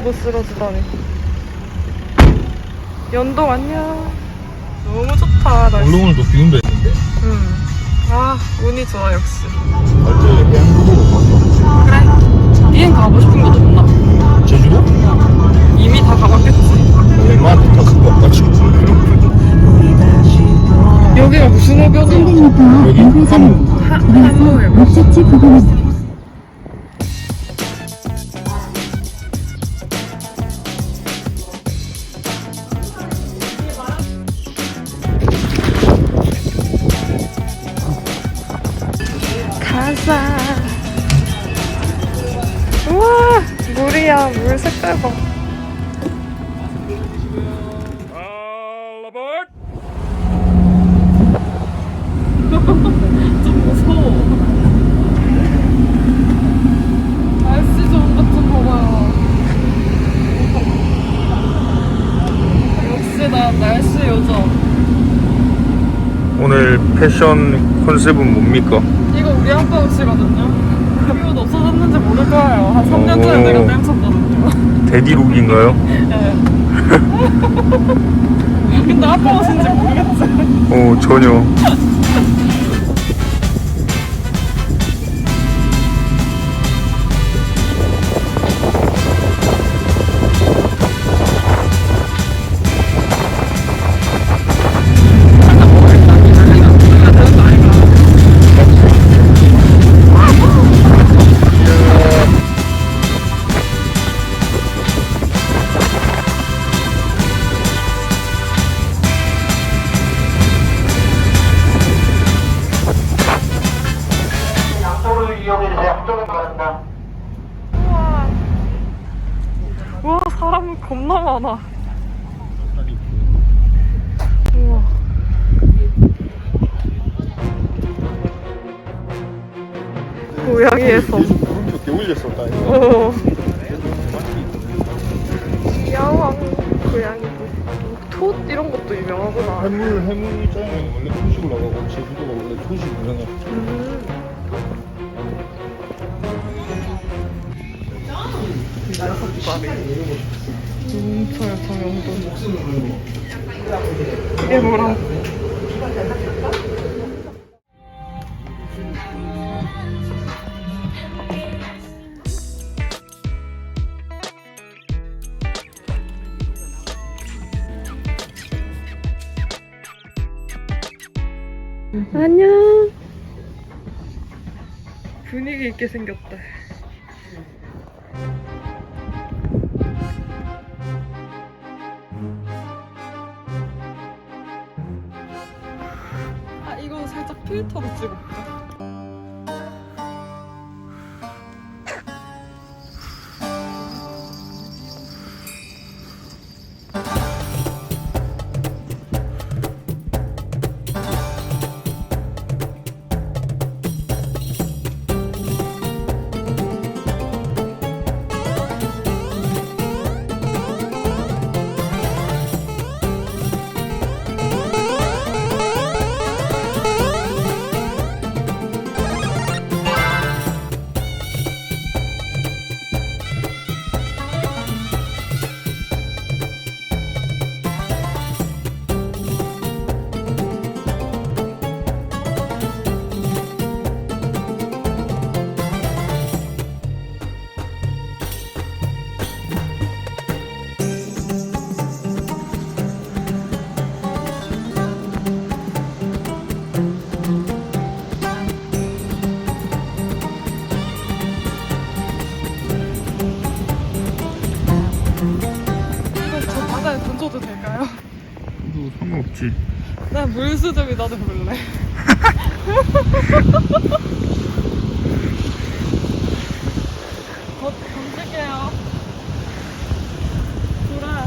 보고 쓰러지다니. 연동 안녕. 너무 좋다 날씨. 원래 오늘도 비 온다 했는데 응. 아 운이 좋아 역시. 어제 뱅크로 갔어 비행 가고 싶은 곳 없나? 제주도? 이미 다 가봤겠지. 웬만한 다 그거 없가지고 여기가 무슨 해변이야? 300m 여기 하- 한모해변. 목적지 부근 물 색깔 봐. 좀 무서워. 날씨 좋은 것좀 봐봐요. 역시 나 날씨 요정. 오늘 패션 컨셉은 뭡니까? 이거 우리 아빠 옷이거든요. 이옷 없어졌는지 모를 거예요. 한 3년 전에 오. 내가 땜쳤거든요. 데디룩인가요? 네. 근데 아빠 옷인지 모르겠지. 어 전혀 양도를 이용해주세요. 한도로 바란다. 우와. 우와, 사람 겁나 많아. 우와. 고양이의 섬. 오른쪽 개울렸었다 오. 귀여워. 고양이. 톳 이런 것도 유명하구나. 해물 해물 입장에는 원래 토식을 나가고 제주도가 원래 토식 유명해 음. 농철 정영돈 이게 뭐라 안녕. 분위기 있게 생겼다 살짝 필터로 찍어볼까? 저 바다에 던져도 될까요? 뭐 상관없지 나 물수저비 나도 볼래. 곧 던질게요. 돌아.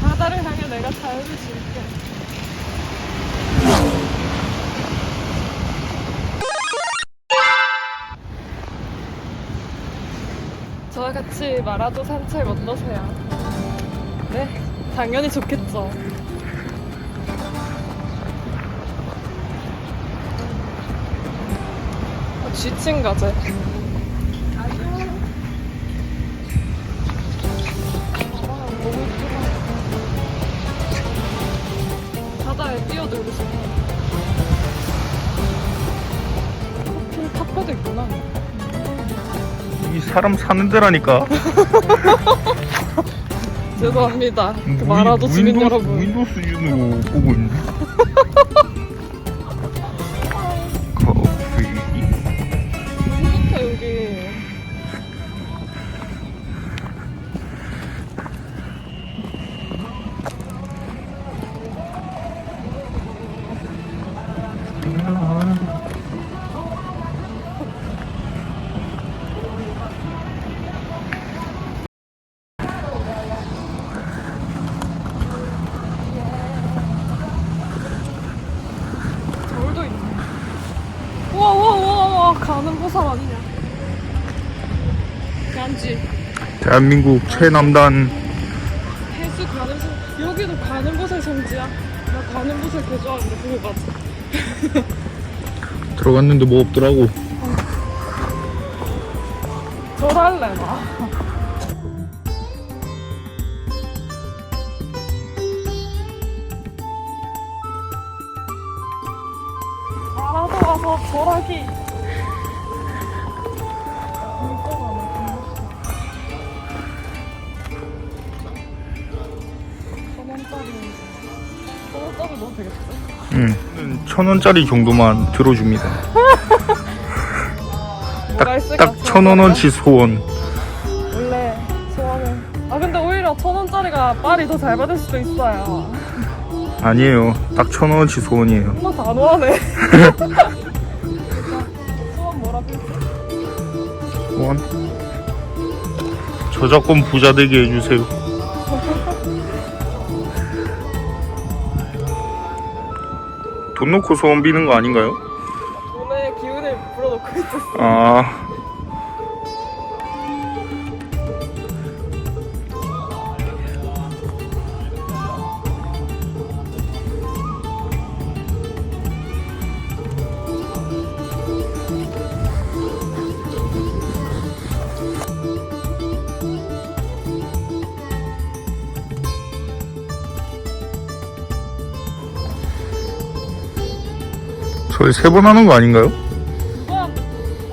바다를 향해 내가 자유를 줄게. 저와 같이 마라도 산책 어떠세요? 네, 당연히 좋겠죠. 어, 아, 쥐친 가재. 바다에 뛰어들고 싶어. 커피 카페도 있구나. 이 사람 사는 데라니까. 죄송합니다. 그 무인- 마라도 주민 여러분. 무인도 수준으로 보고 있네. 커피. 좋다 여기. 가는 보상 아니냐? 간지 대한민국 최남단 해수 가는 보 여기도 가는 곳의 성지야. 나 가는 곳을 개 좋아하는데 보고 가자. 들어갔는데 뭐 없더라고. 저럴래 나. 알아서 와서 절하기. 응. 천 원짜리 정도만 들어줍니다. 뭐가 있을까? 딱 천 원어치 소원. 원래 소원은 아 근데 오히려 천 원짜리가 빨이 더 잘 받을 수도 있어요 아니에요. 딱 천 원어치 소원이에요. 엄마 단호하네 소원 뭐라고 소원. 저작권 부자 되게 해주세요. 돈 놓고 소원 비는 거 아닌가요? 돈의 기운을 불어넣고 있었어 아. 저희 세 번 하는 거 아닌가요? 뭐야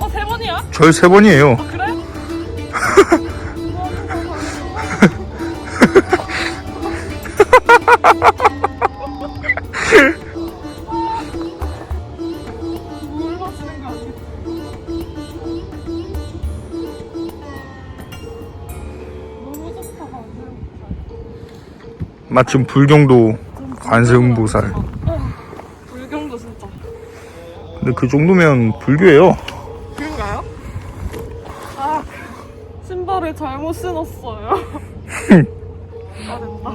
어세 번이야? 저희 세 번이에요. 아 그래? 물 마시는 거 아니야? 너무 좋다 불경도 관세음보살. 근데 그 정도면 불교예요. 그런가요? 아 신발을 잘못 신었어요 아 됐다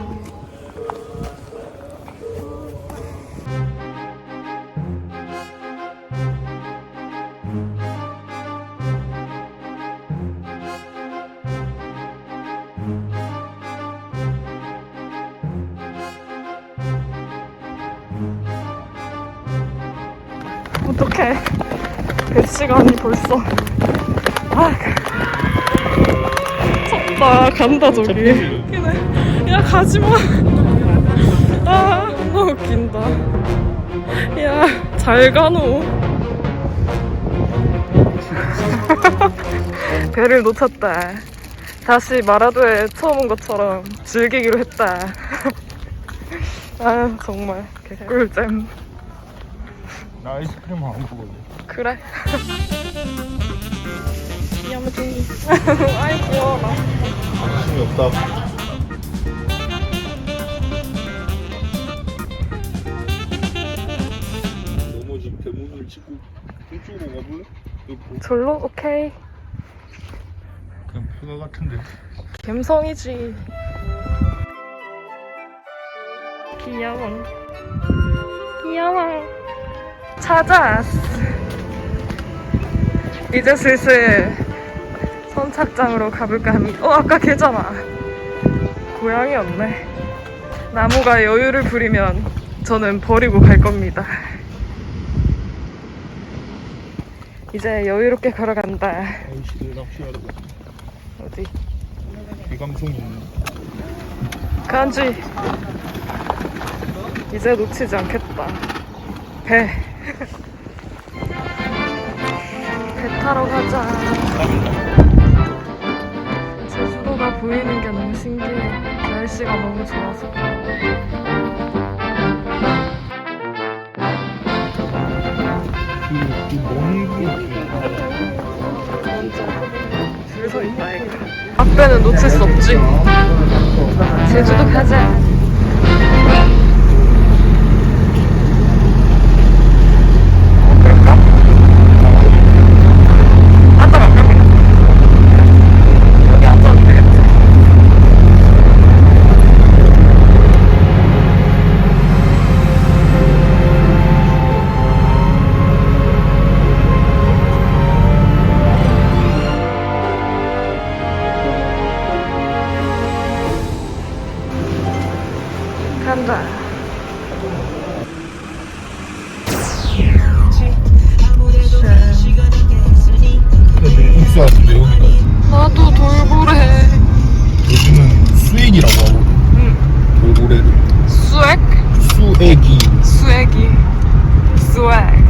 어떡해. 몇 시간이 벌써. 아, 섭다. 간다, 저기. 야, 가지 마. 아, 너무 웃긴다. 야, 잘 가노. 배를 놓쳤다. 다시 마라도에 처음 온 것처럼 즐기기로 했다. 아, 정말 개꿀잼. 나 아이스크림 안 먹어도 그래. 야무쟁이. 아이 귀여워라. 관심이 없다. 넘어지 대문을 찍고 이쪽으로 가볼래? 보- 절로 오케이. 그냥 표가 같은데. 감성이지. 귀여워. 귀여워. 찾았어. 이제 슬슬 선착장으로 가볼까 합니다. 어, 아까 걔잖아. 고양이였네. 나무가 여유를 부리면 저는 버리고 갈 겁니다. 이제 여유롭게 걸어간다. 어디? 대감송이 있네. 간지. 이제 놓치지 않겠다. 배. 배 타러 가자. 제주도가 보이는 게 너무 신기해. 날씨가 너무 좋아서. 줄서 있다, 이거. 앞배는 놓칠 수 없지. 제주도 가자. Sueg. Suegi. Suegi. Swag.